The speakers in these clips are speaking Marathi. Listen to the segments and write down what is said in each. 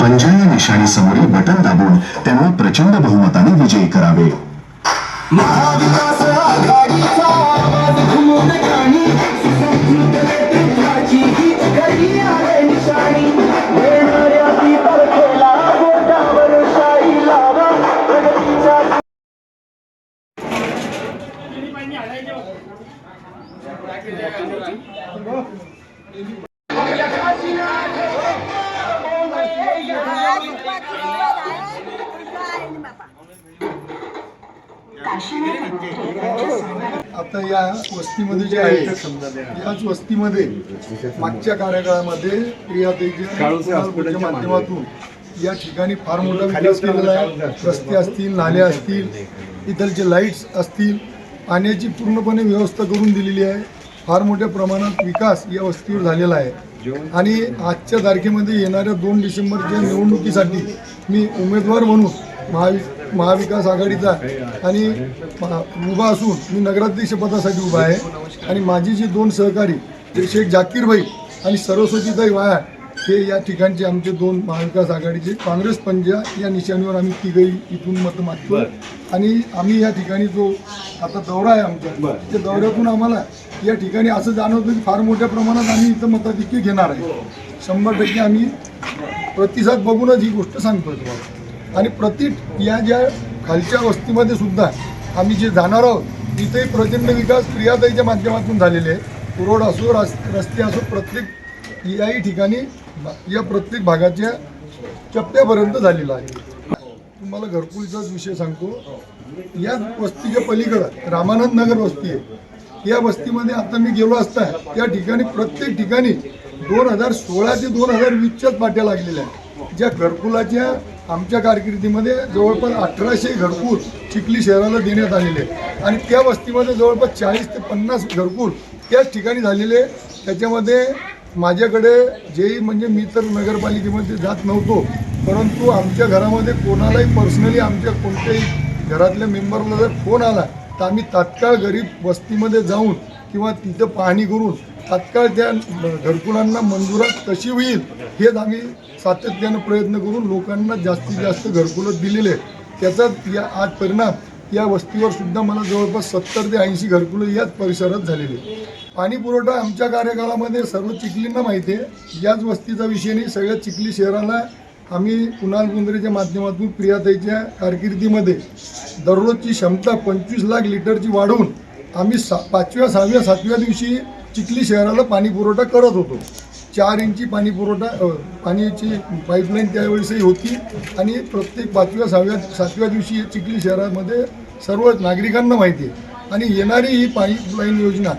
पंजाया निशाणी समोरील बटन दाबून त्यांना प्रचंड बहुमताने विजयी करावे. महाविकास आघाडीचा आवाज घुमून सुसंस्कृत नेतृत्वाची आहे निशाणी. येणाऱ्या बोटावर लावा प्रगतीच्या आता या वस्तीमध्ये जे आहे याच वस्तीमध्ये मागच्या कार्यकाळामध्ये माध्यमातून या ठिकाणी फार मोठा विकास केलेला आहे. रस्ते असतील नाले असतील इथलचे लाईट्स असतील पाण्याची पूर्णपणे व्यवस्था करून दिलेली आहे. फार मोठ्या प्रमाणात विकास या वस्तीवर झालेला आहे. आणि आजच्या तारखेमध्ये येणाऱ्या दोन डिसेंबरच्या निवडणुकीसाठी मी उमेदवार म्हणून महावि महाविकास आघाडीचा आणि उभा असून मी नगराध्यक्षपदासाठी उभा आहे. आणि माझी जी दोन सहकारी ते शेख जाकीर भाई आणि सरस्वतीताई वाया हे या ठिकाणचे आमचे दोन महाविकास आघाडीचे काँग्रेस पंजा या निशाणीवर आम्ही तिघही इथून मत मागतो. आणि आम्ही या ठिकाणी जो आता दौरा आहे आमचा त्या दौऱ्यातून आम्हाला या ठिकाणी असं जाणवतं की फार मोठ्या प्रमाणात आम्ही इथं मताधिक्य घेणार आहे. शंभर टक्के आम्ही प्रतिसाद बघूनच ही गोष्ट सांगतो तुम्हाला. आणि प्रति या ज्या खालच्या वस्तीमध्ये सुद्धा आम्ही जे जाणार आहोत तिथेही प्रचंड विकास प्रियाताईच्या माध्यमातून झालेले आहे. रोड असो रस् रस्ते असो प्रत्येक याही ठिकाणी या प्रत्येक भागाच्या चप्प्यापर्यंत झालेला आहे. तुम्हाला घरकुलचाच विषय सांगतो या वस्तीच्या पलीकडं रामानंद नगर वस्ती आहे. या वस्तीमध्ये आता मी गेलो असता त्या ठिकाणी प्रत्येक ठिकाणी दोन हजार सोळा ते दोन हजार वीसच्याच पाट्या लागलेल्या आहेत. ज्या घरकुलाच्या आमच्या कारकिर्दीमध्ये जवळपास अठराशे घरकुल चिखली शहराला देण्यात आलेले आणि त्या वस्तीमध्ये जवळपास चाळीस ते पन्नास घरकुल त्याच ठिकाणी झालेले त्याच्यामध्ये माझ्याकडे जेही म्हणजे मी तर नगरपालिकेमध्ये जात नव्हतो परंतु आमच्या घरामध्ये कोणालाही पर्सनली आमच्या कोणत्याही घरातल्या मेंबरला जर फोन आला तर आम्ही तात्काळ गरीब वस्तीमध्ये जाऊन किंवा तिथं पाहणी करून तात्काळ त्या घरकुलांना मंजुरात कशी होईल हेच आम्ही सातत्यानं प्रयत्न करून लोकांना जास्तीत जास्त घरकुलं दिलेले आहेत. त्याचाच या आज परिणाम या वस्तीवर सुद्धा मला जवळपास सत्तर ते ऐंशी घरकुलं याच परिसरात झालेली पाणी पुरवठा आमच्या कार्यकाळामध्ये सर्व चिखलींना माहिती आहे याच वस्तीचा विषय नाही सगळ्या चिखली शहराला आम्ही कुणाल कुंद्रेच्या माध्यमातून प्रियाताईच्या कारकिर्दीमध्ये दररोजची क्षमता पंचवीस लाख लिटरची वाढवून आम्ही सा पाचव्या सहाव्या सातव्या दिवशी चिखली शहराला पाणी पुरवठा करत होतो. चार इंची पाणी पुरवठा पाण्याची पाईपलाईन त्यावेळेसही होती आणि प्रत्येक पाचव्या सहाव्या सातव्या दिवशी चिखली शहरामध्ये सर्व नागरिकांना माहिती आहे. आणि येणारी ही पाईपलाईन योजना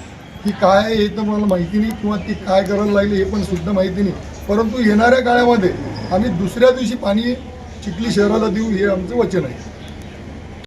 ही काय आहे हे तर मला माहिती नाही किंवा ती काय करायला लागली हे पण सुद्धा माहिती नाही. परंतु येणाऱ्या काळामध्ये आम्ही दुसऱ्या दिवशी पाणी चिखली शहराला देऊ हे आमचं वचन आहे.